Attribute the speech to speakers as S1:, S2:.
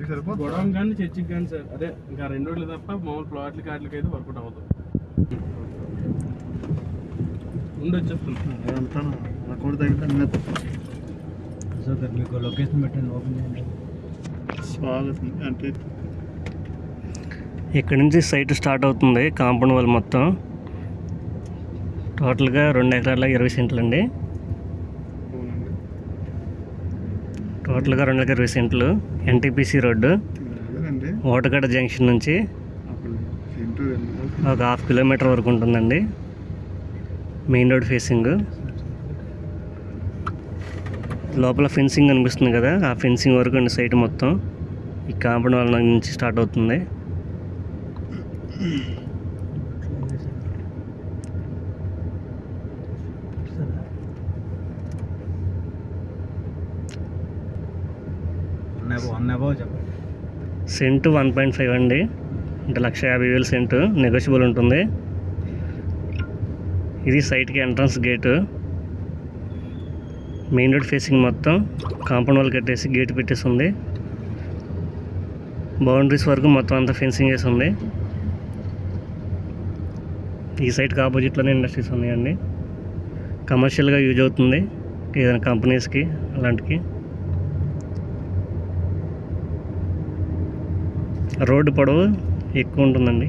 S1: చర్చికి సరిపోతుంది?
S2: గొడవం కానీ చర్చికి కానీ సార్ అదే ఇంకా రెండు రోజులు తప్ప మామూలు ప్లాట్లకి వాటికి అయితే వర్కౌట్ అవ్వదు. ఉండి వచ్చేస్తుంది
S1: అదంతా అకౌంట్ తగ్గితే
S3: సార్ మీకు లొకేషన్ పెట్టండి ఓపెన్ చేయండి.
S1: స్వాగతం అంటే
S4: ఇక్కడ నుంచి సైట్ స్టార్ట్ అవుతుంది కాంపౌండ్ వాల్ మొత్తం. టోటల్గా రెండు ఎకరాల ఇరవై సెంట్లు అండి టోటల్గా రెండు ఎకరాల ఇరవై సెంట్లు ఎన్టీపీసీ రోడ్డు ఓటగడ్డ జంక్షన్ నుంచి ఒక హాఫ్ కిలోమీటర్ వరకు ఉంటుందండి. Main road facing. లోపల ఫెన్సింగ్ కనిపిస్తుంది కదా ఆ ఫెన్సింగ్ వరకు అండి సైట్ మొత్తం. ఈ కాంపౌండ్ వాళ్ళ నుంచి స్టార్ట్ అవుతుంది
S3: వన్ అబౌ వన్ అబౌ చెప్పండి
S4: సెంట్ వన్ పాయింట్ ఫైవ్ అండి. అంటే లక్ష యాభై వేలు సెంటు నెగోషియబుల్ ఉంటుంది. ఇది సైట్కి entrance gate. Main road facing మొత్తం కాంపౌండ్ వాల్ కట్టేసి గేట్ పెట్టేసి ఉంది బౌండరీస్ వరకు మొత్తం అంతా ఫెన్సింగ్ వేసి ఉంది ఈ సైట్కి ఆపోజిట్లోనే ఇండస్ట్రీస్ ఉన్నాయండి. కమర్షియల్గా యూజ్ అవుతుంది. ఏదైనా కంపెనీస్కి అలాంటికి. రోడ్డు పొడవు ఎక్కువ ఉంటుందండి.